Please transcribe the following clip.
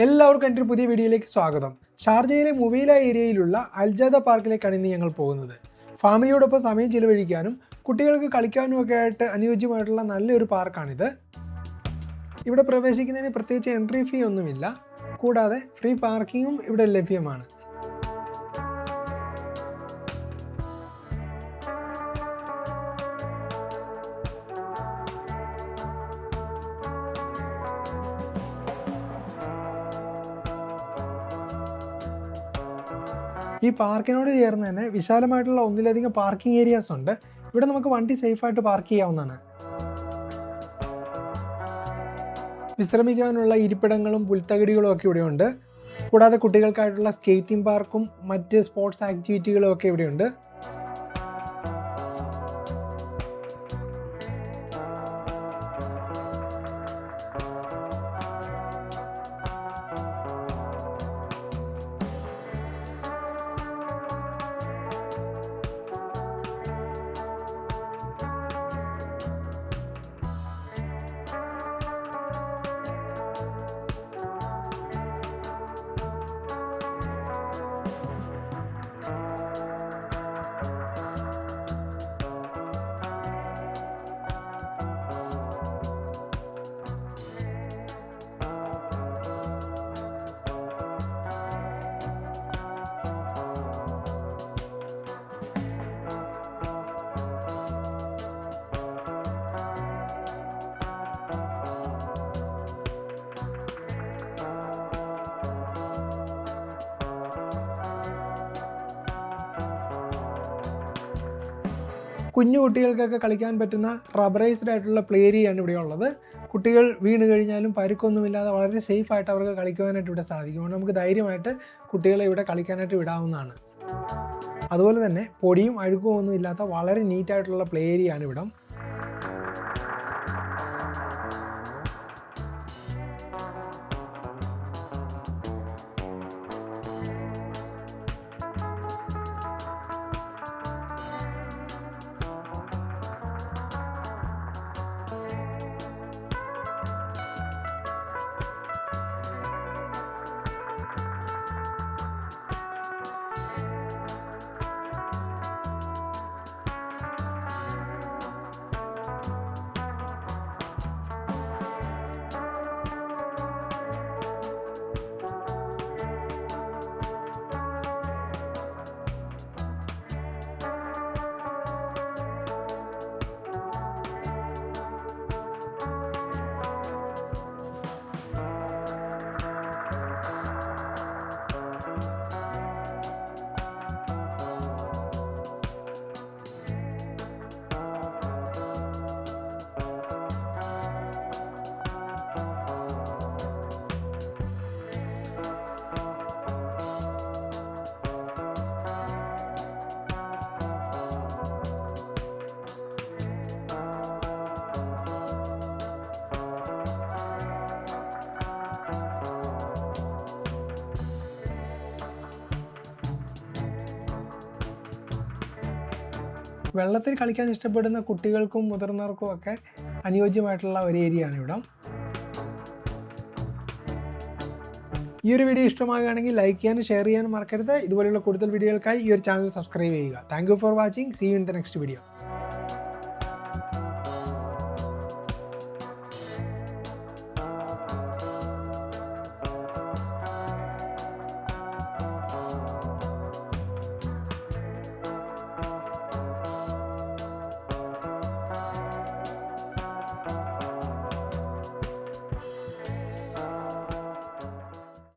എല്ലാവർക്കും എന്റെ ഒരു പുതിയ വീഡിയോയിലേക്ക് സ്വാഗതം. ഷാർജയിലെ മുവീല ഏരിയയിലുള്ള അൽജാദ പാർക്കിലേക്കാണ് ഇന്ന് ഞങ്ങൾ പോകുന്നത്. ഫാമിലിയോടൊപ്പം സമയം ചിലവഴിക്കാനും കുട്ടികൾക്ക് കളിക്കാനും ഒക്കെ ആയിട്ട് അനുയോജ്യമായിട്ടുള്ള നല്ലൊരു പാർക്കാണിത്. ഇവിടെ പ്രവേശിക്കുന്നതിന് പ്രത്യേകിച്ച് എൻട്രി ഫീ ഒന്നുമില്ല. കൂടാതെ ഫ്രീ പാർക്കിങ്ങും ഇവിടെ ലഭ്യമാണ്. ഈ പാർക്കിനോട് ചേർന്ന് തന്നെ വിശാലമായിട്ടുള്ള ഒന്നിലധികം പാർക്കിംഗ് ഏരിയാസ് ഉണ്ട്. ഇവിടെ നമുക്ക് വണ്ടി സേഫായിട്ട് പാർക്ക് ചെയ്യാവുന്നതാണ്. വിശ്രമിക്കാനുള്ള ഇരിപ്പിടങ്ങളും പുൽത്തകിടികളും ഒക്കെ ഇവിടെയുണ്ട് കൂടാതെ കുട്ടികൾക്കായിട്ടുള്ള സ്കേറ്റിംഗ് പാർക്കും മറ്റ് സ്പോർട്സ് ആക്ടിവിറ്റികളും ഒക്കെ ഇവിടെയുണ്ട് കുഞ്ഞു കുട്ടികൾക്കൊക്കെ കളിക്കാൻ പറ്റുന്ന റബറൈസ്ഡ് ആയിട്ടുള്ള പ്ലേ ഏരിയയാണ് ഇവിടെ ഉള്ളത്. കുട്ടികൾ വീണ് കഴിഞ്ഞാലും പരുക്കൊന്നുമില്ലാതെ വളരെ സേഫ് ആയിട്ട് അവർക്ക് കളിക്കുവാനായിട്ട് ഇവിടെ സാധിക്കും. നമുക്ക് ധൈര്യമായിട്ട് കുട്ടികളെ ഇവിടെ കളിക്കാനായിട്ട് വിടാവുന്നതാണ്. അതുപോലെ തന്നെ പൊടിയും അഴുക്കും ഒന്നും ഇല്ലാത്ത വളരെ നീറ്റായിട്ടുള്ള പ്ലേ ഏരിയയാണ് ഇവിടം. വെള്ളത്തിൽ കളിക്കാൻ ഇഷ്ടപ്പെടുന്ന കുട്ടികൾക്കും മുതിർന്നവർക്കും ഒക്കെ അനുയോജ്യമായിട്ടുള്ള ഒരു ഏരിയ ആണ് ഇവിടം. ഈ ഒരു വീഡിയോ ഇഷ്ടമാകുകയാണെങ്കിൽ ലൈക്ക് ചെയ്യാനും ഷെയർ ചെയ്യാനും മറക്കരുത്. ഇതുപോലെയുള്ള കൂടുതൽ വീഡിയോകൾക്കായി ഈ ഒരു ചാനൽ സബ്സ്ക്രൈബ് ചെയ്യുക. Thank for watching see you in the next video